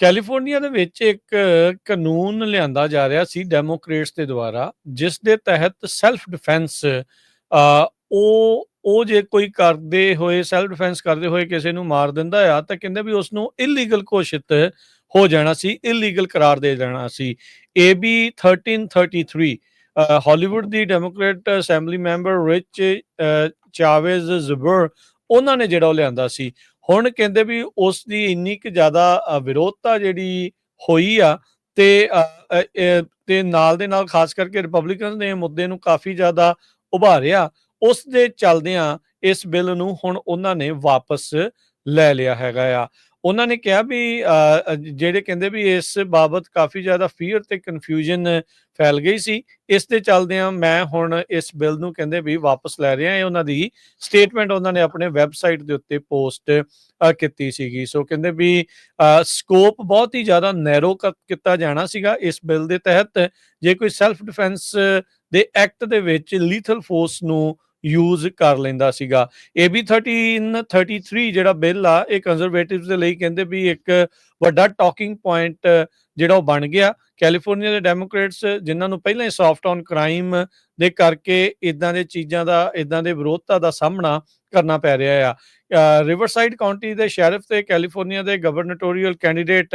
California ਦੇ ਵਿੱਚ ਇੱਕ ਕਾਨੂੰਨ ਲਿਆਂਦਾ ਜਾ ਰਿਹਾ ਸੀ ਡੈਮੋਕ੍ਰੇਟਸ ਦੇ ਦੁਆਰਾ ਜਿਸ ਦੇ ਤਹਿਤ ਸੈਲਫ ਡਿਫੈਂਸ ਉਹ ਉਹ ਜੇ ਕੋਈ ਕਰਦੇ ਹੋਏ ਸੈਲਫ ਡਿਫੈਂਸ ਕਰਦੇ ਹੋਏ ਕਿਸੇ ਨੂੰ ਮਾਰ ਦਿੰਦਾ ਆ ਤਾਂ ਕਹਿੰਦੇ ਵੀ ਉਸ ਨੂੰ ਇਲੀਗਲ ਘੋਸ਼ਿਤ ਹੋ ਜਾਣਾ ਸੀ ਇਲੀਗਲ ਕਰਾਰ ਦੇ ਦੇਣਾ ਸੀ। AB 1333 ਅ, ਹਾਲੀਵੁੱਡ ਦੀ ਡੈਮੋਕ੍ਰੇਟ ਅਸੈਂਬਲੀ ਮੈਂਬਰ ਰਿਚ ਅ, ਚਾਵੇਜ਼ ਜ਼ਬਰ ਉਹਨਾਂ ਨੇ ਜਿਹੜਾ ਉਹ ਲਿਆਂਦਾ ਸੀ। ਹੁਣ ਕਹਿੰਦੇ ਵੀ ਉਸ ਦੀ ਇੰਨੀ ਕਿ ਜ਼ਿਆਦਾ ਵਿਰੋਧਤਾ ਜਿਹੜੀ ਹੋਈ ਆ ਤੇ ਅ, ਅ, ਤੇ ਨਾਲ ਦੇ ਨਾਲ ਖਾਸ ਕਰਕੇ ਰਿਪਬਲਿਕਨਸ ਨੇ ਮੁੱਦੇ ਨੂੰ ਕਾਫੀ ਜ਼ਿਆਦਾ ਉਭਾਰਿਆ ਉਸ ਦੇ ਚੱਲਦਿਆਂ ਇਸ ਬਿੱਲ ਨੂੰ ਹੁਣ ਉਹਨਾਂ ਨੇ ਵਾਪਸ ਲੈ ਲਿਆ ਹੈਗਾ ਆ। ਉਹਨਾਂ ਨੇ ਕਿਹਾ ਵੀ ਜਿਹੜੇ ਕਹਿੰਦੇ ਵੀ ਇਸ ਬਾਬਤ ਕਾਫੀ ਜ਼ਿਆਦਾ ਫੀਅਰ ਤੇ ਕਨਫਿਊਜ਼ਨ ਫੈਲ ਗਈ ਸੀ। ਇਸ ਦੇ ਚੱਲਦਿਆਂ ਮੈਂ ਹੁਣ ਇਸ ਬਿੱਲ ਨੂੰ ਕਹਿੰਦੇ ਵੀ ਵਾਪਸ ਲੈ ਰਿਹਾ ਇਹ ਉਹਨਾਂ ਦੀ ਸਟੇਟਮੈਂਟ ਉਹਨਾਂ ਨੇ ਆਪਣੇ ਵੈਬਸਾਈਟ ਦੇ ਉੱਤੇ ਪੋਸਟ ਕੀਤੀ ਸੀਗੀ। ਸੋ ਕਹਿੰਦੇ ਵੀ ਸਕੋਪ ਬਹੁਤ ਹੀ ਜ਼ਿਆਦਾ ਨੈਰੋ ਕੀਤਾ ਜਾਣਾ ਸੀਗਾ ਇਸ ਬਿੱਲ ਦੇ ਤਹਿਤ। ਜੇ ਕੋਈ ਸੈਲਫ ਡਿਫੈਂਸ ਦੇ ਐਕਟ ਦੇ ਵਿੱਚ ਲੀਥਲ ਫੋਰਸ ਨੂੰ ਯੂਜ਼ ਕਰ ਲੈਂਦਾ ਸੀਗਾ। AB 1333 ਜਿਹੜਾ ਬਿੱਲ ਆ, ਇਹ ਕੰਜ਼ਰਵੇਟਿਵਸ ਦੇ ਲਈ ਕਹਿੰਦੇ ਵੀ ਇੱਕ ਵੱਡਾ ਟਾਕਿੰਗ ਪੁਆਇੰਟ ਜਿਹੜਾ ਉਹ ਬਣ ਗਿਆ। ਕੈਲੀਫੋਰਨੀਆ ਦੇ ਡੈਮੋਕ੍ਰੇਟਸ ਜਿਨ੍ਹਾਂ ਨੂੰ ਪਹਿਲਾਂ ਹੀ ਸੌਫਟ ਔਨ ਕ੍ਰਾਈਮ ਦੇ ਕਰਕੇ ਇਦਾਂ ਦੇ ਚੀਜ਼ਾਂ ਦਾ ਇਦਾਂ ਦੇ ਵਿਰੋਧਤਾ ਦਾ ਸਾਹਮਣਾ ਕਰਨਾ ਪੈ ਰਿਹਾ ਆ। ਰਿਵਰਸਾਈਡ ਕਾਉਂਟੀ ਦੇ ਸ਼ੈਰਿਫ ਤੇ ਕੈਲੀਫੋਰਨੀਆ ਦੇ ਗਵਰਨਟੋਰੀਅਲ ਕੈਂਡੀਡੇਟ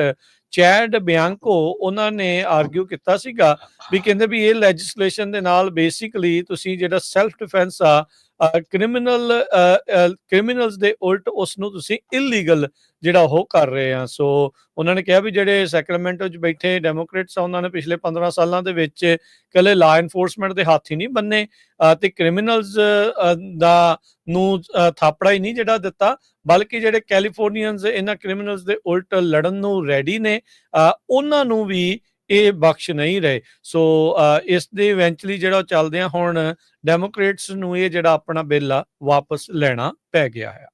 ਚੈਡ ਬਿਆਂਕੋ ਉਹਨਾਂ ਨੇ ਆਰਗੂ ਕੀਤਾ ਸੀਗਾ ਵੀ ਕਹਿੰਦੇ ਵੀ ਇਹ ਲੈਜਿਸਲੇਸ਼ਨ ਦੇ ਨਾਲ ਬੇਸਿਕਲੀ ਤੁਸੀਂ ਜਿਹੜਾ ਸੈਲਫ ਡਿਫੈਂਸ ਆ ਕ੍ਰਿਮੀਨਲ ਕ੍ਰਿਮੀਨਲਸ ਦੇ ਉਲਟ ਉਸ ਨੂੰ ਤੁਸੀਂ ਇਲੀਗਲ ਜਿਹੜਾ ਉਹ ਕਰ ਰਹੇ ਆ। ਸੋ ਉਹਨਾਂ ਨੇ ਕਿਹਾ ਵੀ ਜਿਹੜੇ ਸੈਕਰਮੈਂਟੋ 'ਚ ਬੈਠੇ ਡੈਮੋਕ੍ਰੇਟਸ ਆ, ਉਹਨਾਂ ਨੇ ਪਿਛਲੇ 15 ਸਾਲਾਂ ਦੇ ਵਿੱਚ ਕੱਲੇ ਲਾ ਐਨਫੋਰਸਮੈਂਟ ਦੇ ਹੱਥ ਹੀ ਨਹੀਂ ਬੰਨੇ ਤੇ ਕ੍ਰਿਮੀਨਲਸ ਦਾ ਨੂੰ ਥਾਪੜਾ ਹੀ ਨਹੀਂ ਜਿਹੜਾ ਦਿੱਤਾ, ਬਲਕਿ ਜਿਹੜੇ ਕੈਲੀਫੋਰਨੀਅਨਸ ਇਹਨਾਂ ਕ੍ਰਿਮੀਨਲਸ ਦੇ ਉਲਟ ਲੜਨ ਨੂੰ ਰੈਡੀ ਨੇ ਉਹਨਾਂ ਨੂੰ ਵੀ ਇਹ ਬਖਸ਼ ਨਹੀਂ ਰਹੇ। ਸੋ ਇਸ ਦੇ ਇਵੈਂਚੁਅਲੀ ਜਿਹੜਾ ਚੱਲਦੇ ਆ, ਹੁਣ ਡੈਮੋਕ੍ਰੇਟਸ ਨੂੰ ਇਹ ਜਿਹੜਾ ਆਪਣਾ ਬਿੱਲ ਆ, ਵਾਪਸ ਲੈਣਾ ਪੈ ਗਿਆ ਹੈ।